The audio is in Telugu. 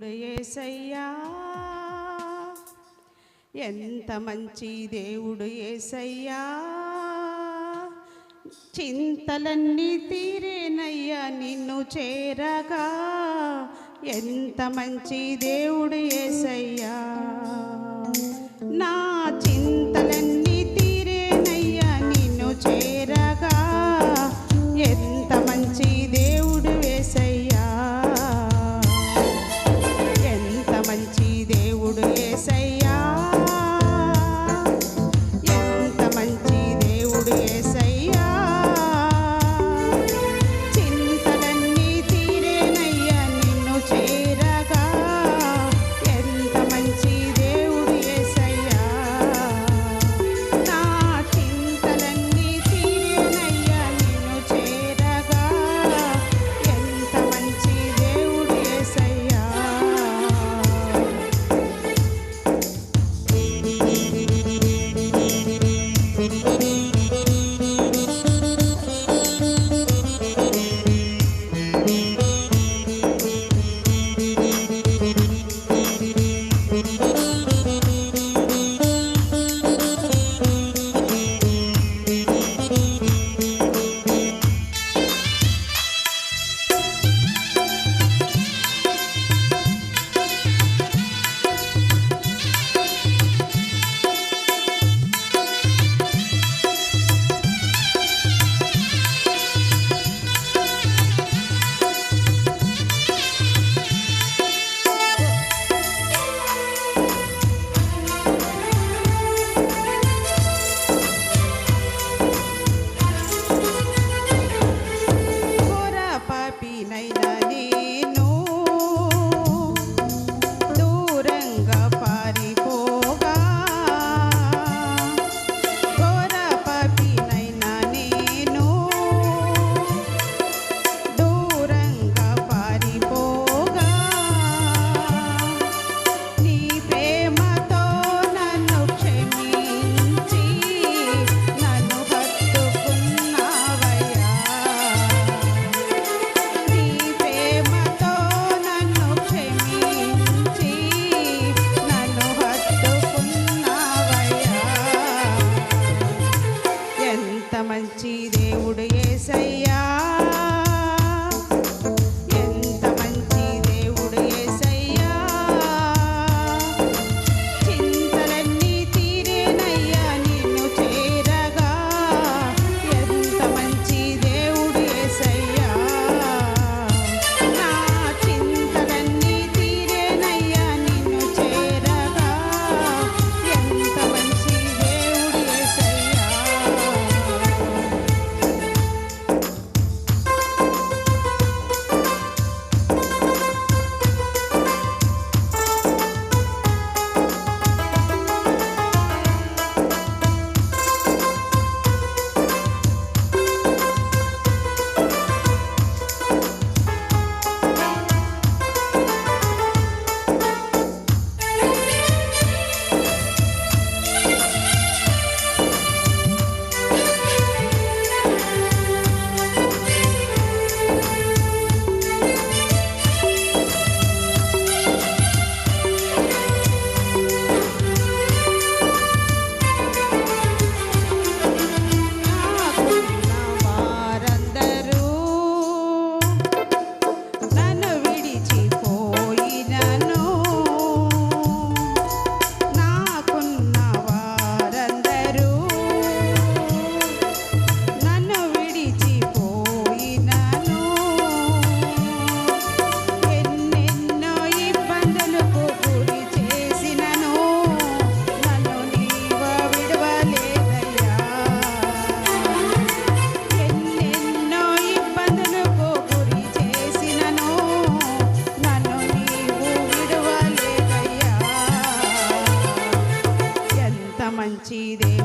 దేవుడు ఏసయ్యా. ఎంత మంచి దేవుడు ఏసయ్యా. చింతలన్నీ తీరేనయ్యా నిన్ను చేరగా. ఎంత మంచి దేవుడు ఏసయ్యా. the